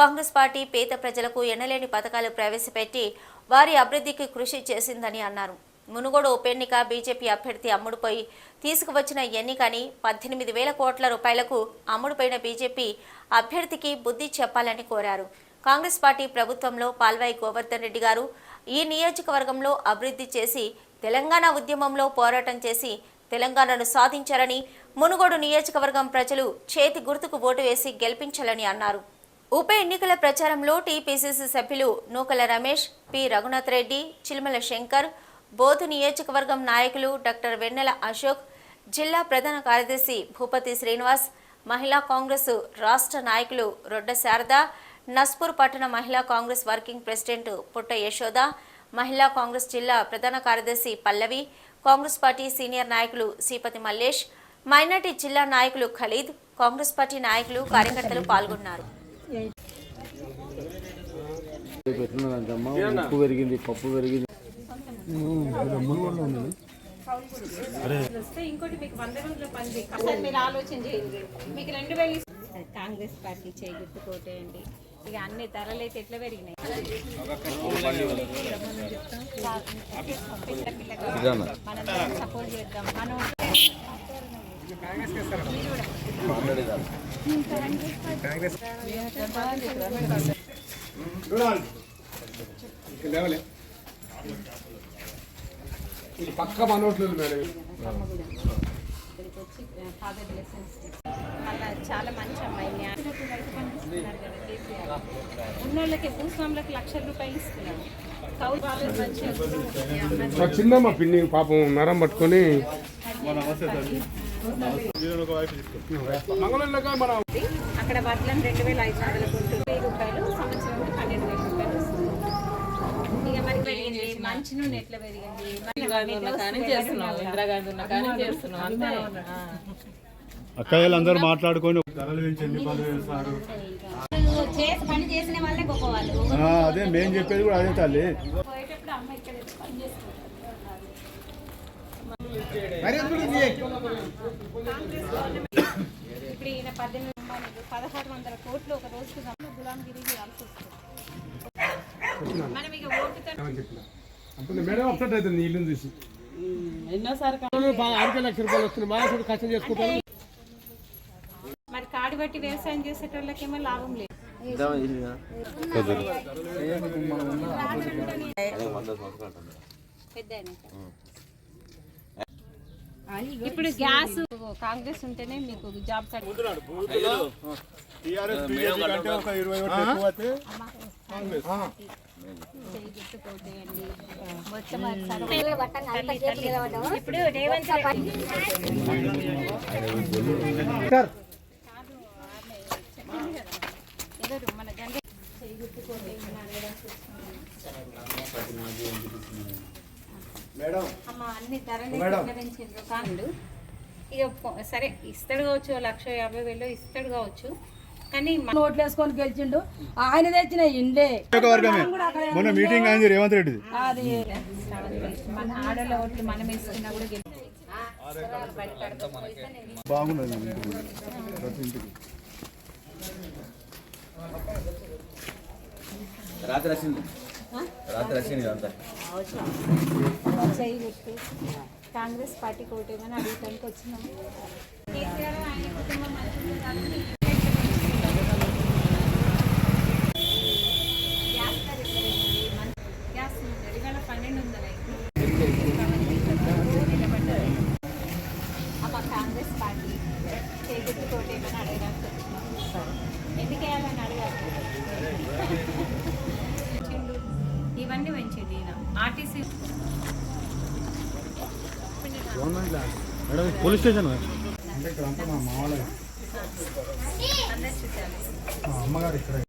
Congress party పేద ప్రజలకు ఎన్నలేని పథకాలు ప్రవేశపెట్టి వారి అభివృద్ధికి కృషి చేసిందని అన్నారు. మునుగోడు ఉప ఎన్నిక బీజేపీ అభ్యర్థి అమ్ముడుపోయి తీసుకువచ్చిన ఎన్నికని పద్దెనిమిది వేల కోట్ల రూపాయలకు అమ్ముడుపోయిన బీజేపీ అభ్యర్థికి బుద్ధి చెప్పాలని కోరారు. కాంగ్రెస్ పార్టీ ప్రభుత్వంలో పాల్వాయి గోవర్ధన్ రెడ్డి గారు ఈ నియోజకవర్గంలో అభివృద్ధి చేసి తెలంగాణ ఉద్యమంలో పోరాటం చేసి తెలంగాణను సాధించారని మునుగోడు నియోజకవర్గం ప్రజలు చేతి గుర్తుకు ఓటు వేసి గెలిపించాలని అన్నారు. ఉప ఎన్నికల ప్రచారంలో టీపీసీసీ సభ్యులు నూకల రమేష్ పి. రఘునాథ్ రెడ్డి చిల్మల శంకర్ బోధు నియోజకవర్గం నాయకులు డాక్టర్ వెన్నెల అశోక్ జిల్లా ప్రధాన కార్యదర్శి భూపతి శ్రీనివాస్ మహిళా కాంగ్రెస్ రాష్ట్ర నాయకులు రొడ్డ శారద నస్పూర్ పట్టణ మహిళా కాంగ్రెస్ వర్కింగ్ ప్రెసిడెంట్ పుట్ట యశోద మహిళా కాంగ్రెస్ జిల్లా ప్రధాన కార్యదర్శి పల్లవి కాంగ్రెస్ పార్టీ సీనియర్ నాయకులు శ్రీపతి మల్లేష్ మైనార్టీ జిల్లా నాయకులు ఖలీద్ కాంగ్రెస్ పార్టీ నాయకులు కార్యకర్తలు పాల్గొన్నారు. పెట్టినదంటమ్మా ఉప్పు పెరిగింది పప్పు పెరిగింది మీకు రెండు కాంగ్రెస్ పార్టీ చేయగుర్తు అండి ఇక అన్ని ధరలు అయితే ఎట్లా పెరిగినాయి మనం సపోర్ట్ చేద్దాం మనం ఇది పక్క మనోట్లేదు మేడం. ఫాదర్ మళ్ళీ చాలా మంచి అమ్మాయి ఉన్నోళ్ళకి భూస్వాములకు లక్షల రూపాయలు మా చిన్నమ్మ పిన్ని పాపం నరం పట్టుకొని అక్కడ వడ్లను రెండు వేల ఐదు వందల గుంటూ వెయ్యి రూపాయలు సంవత్సరం పన్నెండు వేల రూపాయలు వస్తుంది ఇక మరి పెరిగింది? మంచి నూనె ఎట్లా పెరిగింది. మరి కానీ చేస్తున్నాం ఇందిరాగాంధీ ఉన్న కానీ చేస్తున్నాం అంతే. ఆ. అక్కయ్యలందరూ మాట్లాడుకొని చేసి పని చేసిన వాళ్ళే గొప్ప వాళ్ళు ఆ, అదే మేము చెప్పేది కూడా అదే తల్లి. పోయేటప్పుడు అమ్మ ఇక్కడ పని ఇప్పుడు ఈయన పద్దెనిమిది పదహారు వందల కోట్లు ఒక రోజుకి గులాంగిరి చేయాల్సి వస్తుంది. మనం ఇక ఓటుతో మేడం అప్సెట్ అవుతుంది చూసి. లక్ష రూపాయలు మా కష్టం చేసుకుంటాం మరి కాడి బట్టి వ్యవసాయం చేసేటోళ్ళకేమో లాభం లేదు. పెద్ద ఇప్పుడు గ్యాస్ కాంగ్రెస్ ఉంటేనే మీకు జాబ్ మన జనరేషన్ అమ్మ అన్ని ధరలు ఇక సరే ఇస్తాడు కావచ్చు లక్ష యాభై వేలు ఇస్తాడు కావచ్చు కానీ మన- నోట్లు వేసుకొని గెలిచిండు. ఆయన తెచ్చిన ఇండే మొన్న మీటింగ్ అయింది రేవంత్ రెడ్డి అది. మన ఆడల ఓట్లు మనం వేసుకున్నా కూడా బాగున్నది ప్రతి ఇంటికి. రాత్రి రాత్రి అంతా చేయి గుర్తు. కాంగ్రెస్ పార్టీ కోటేమని అడుగుతానికి వచ్చినాము కేసీఆర్ ఆయన కుటుంబం మంచిగా కాబట్టి గ్యాస్ ధర ఎట్లా పెరిగింది? మన- గ్యాస్ సిలిండర్ ఇవాళ పన్నెండు వందల నిలబడ్డది అమ్మ కాంగ్రెస్ పార్టీ చేగుర్తు కోటేమని అడగడానికి వచ్చినాం ఎందుకు వేయాలని అడగాలి పెంచిండు. ఇవన్నీ పెంచింది ఈయన. ఆర్టీసీ పోలీస్ స్టేషన్ అమ్మగారు ఇక్కడ.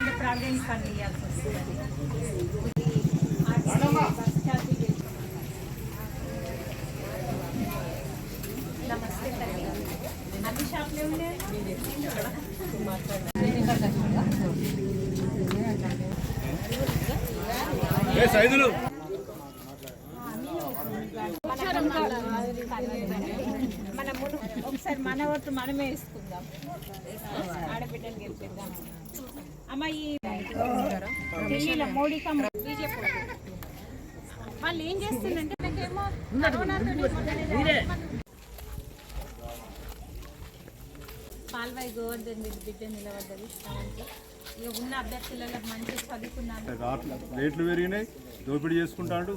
సైదులు మన ఒకసారి మన ఓట్లు మనమే వేసుకుందాం ఆడబిడ్డలు గెలిపిద్దాం అమ్మ ఈ ఢిల్లీలో మోడీ బీజేపీ వాళ్ళు ఏం చేస్తుందంటే నాకేమో కరోనాతో పాల్వాయి గోవర్ధన్ బిడ్డ నిలబడ్డది. స్థానానికి ఇక ఉన్న అభ్యర్థులలో మంచి చదువుకున్నాను రేట్లు పెరిగినాయి దోపిడీ చేసుకుంటాడు.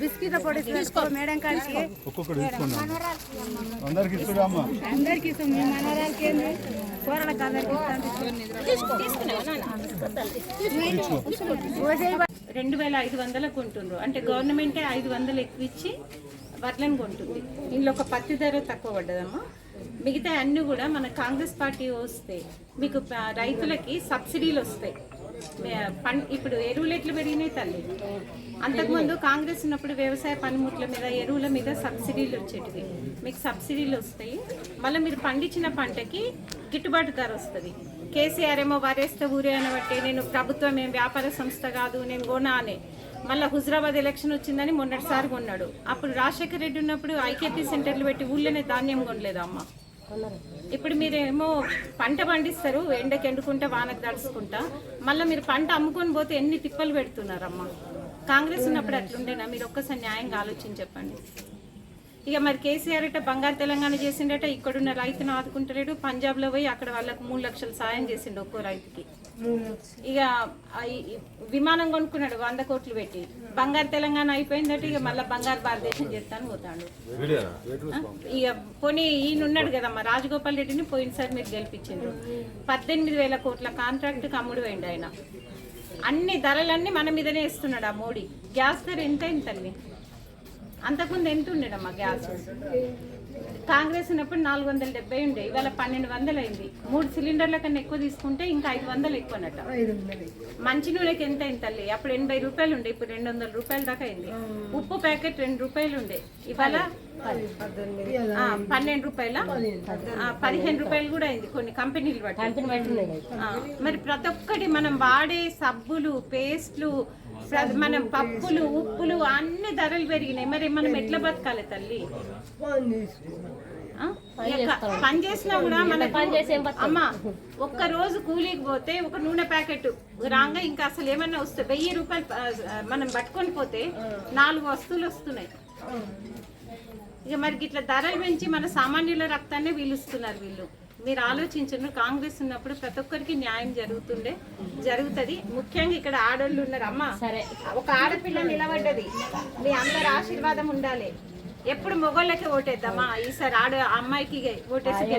బిస్కెట్ పొడి తీసుకో మేడం కాడికి ఒక్కొక్కటి తీసుకున్నాం అందరికి ఇస్తున్నా అమ్మ అందరికి ఇస్తాం మీ మనవరాలకి ఏంది కూరలకు అందరికి రెండు వేల ఐదు వందలకు కొంటుండ్రు. అంటే గవర్నమెంటే ఐదు వందలు ఎక్కువ ఇచ్చి వడ్లను కొంటుంది. ఇందులో ఒక పత్తి ధర తక్కువ పడ్డదమ్మా. మిగతా అన్నీ కూడా మన కాంగ్రెస్ పార్టీ వస్తే మీకు రైతులకి సబ్సిడీలు వస్తాయి. మే- పన్ ఇప్పుడు ఎరువులు ఎట్లు పెరిగినాయి తల్లి? అంతకుముందు కాంగ్రెస్ ఉన్నప్పుడు వ్యవసాయ పనిముట్ల మీద ఎరువుల మీద సబ్సిడీలు వచ్చేటివి. మీకు సబ్సిడీలు వస్తాయి. మళ్ళీ మీరు పండించిన పంటకి గిట్టుబాటు ధర వస్తుంది. కేసీఆర్ ఏమో వరేస్తే ఊరే అనబట్టి నేను ప్రభుత్వం ఏం వ్యాపార సంస్థ కాదు నేను కొనా అనే. మళ్ళీ హుజరాబాద్ ఎలక్షన్ వచ్చిందని మొన్నటిసారి కొన్నాడు. అప్పుడు రాజశేఖర రెడ్డి ఉన్నప్పుడు ఐకేపీ సెంటర్లు పెట్టి ఊళ్ళోనే ధాన్యం కొనలేదు అమ్మ ఇప్పుడు మీరేమో పంట పండిస్తారు ఎండకి ఎండుకుంటా వానకు తడుచుకుంటా. మళ్ళీ మీరు పంట అమ్ముకొని పోతే ఎన్ని తిప్పలు పెడుతున్నారమ్మా? కాంగ్రెస్ ఉన్నప్పుడు అట్లుండేనా? మీరు ఒక్కసారి న్యాయంగా ఆలోచించి చెప్పండి. ఇక మరి కేసీఆర్ అట బంగారు తెలంగాణ చేసిండట ఇక్కడున్న రైతును ఆదుకుంటలేడు. పంజాబ్లో పోయి అక్కడ వాళ్ళకు మూడు లక్షలు సాయం చేసిండు ఒక్కో రైతుకి. ఇక విమానం కొనుక్కున్నాడు వంద కోట్లు పెట్టి. బంగారు తెలంగాణ అయిపోయిందట ఇక మళ్ళీ బంగారు భారతదేశం చేస్తాను పోతాడు? ఇక పోనీ ఈయన ఉన్నాడు కదమ్మా రాజగోపాల్ రెడ్డిని పోయినసారి మీరు గెలిపించిండ్రు. పద్దెనిమిది వేల కోట్ల కాంట్రాక్ట్కి అమ్ముడు పోయిండు ఆయన. అన్ని ధరలన్నీ మన మీదనే ఇస్తున్నాడు ఆ మోడీ. గ్యాస్ ధర ఎంత తల్లి? అంతకుముందు ఎంత ఉండేడమ్మా గ్యాస్? కాంగ్రెస్ ఉన్నప్పుడు నాలుగు వందల డెబ్బై ఉండే ఇవాళ పన్నెండు వందలు అయింది. మూడు సిలిండర్ల కన్నా ఎక్కువ తీసుకుంటే ఇంకా ఐదు వందలు ఎక్కువనట మంచి నూనెకి ఎంత అయింది తల్లి? అప్పుడు ఎనభై రూపాయలు ఉండే ఇప్పుడు రెండు వందల రూపాయల దాకా అయింది. ఉప్పు ప్యాకెట్ రెండు రూపాయలు ఉండే. ఇవాళ ఆ, పన్నెండు రూపాయల. పదిహేను రూపాయలు కూడా అయింది కొన్ని కంపెనీలు బట్టి మరి ప్రతి ఒక్కటి మనం వాడే సబ్బులు పేస్ట్లు మనం పప్పులు ఉప్పులు అన్ని ధరలు పెరిగినాయి. మరి మనం ఎట్లా బతకాలి తల్లి? పని చేసినా కూడా మన అమ్మా ఒక్క రోజు కూలీకి పోతే ఒక నూనె ప్యాకెట్ రాగా ఇంకా అసలు ఏమన్నా వస్తే వెయ్యి రూపాయలు మనం పట్టుకొని పోతే నాలుగు వస్తువులు వస్తున్నాయి. ఇక మరి ఇట్లా ధరలు పెంచి మన సామాన్యుల రక్తాన్ని పీలుస్తున్నారు వీళ్ళు. మీరు ఆలోచించండి కాంగ్రెస్ ఉన్నప్పుడు ప్రతి ఒక్కరికి న్యాయం జరుగుతుండే జరుగుతుంది. ముఖ్యంగా ఇక్కడ ఆడోళ్ళు ఉన్నారు. అమ్మ సరే. ఒక ఆడపిల్ల నిలబడ్డది. మీ అందరి ఆశీర్వాదం ఉండాలి. ఎప్పుడు మొగోళ్ళకే ఓటేద్దామా? ఈసారి ఆడ అమ్మాయికి ఓటేసి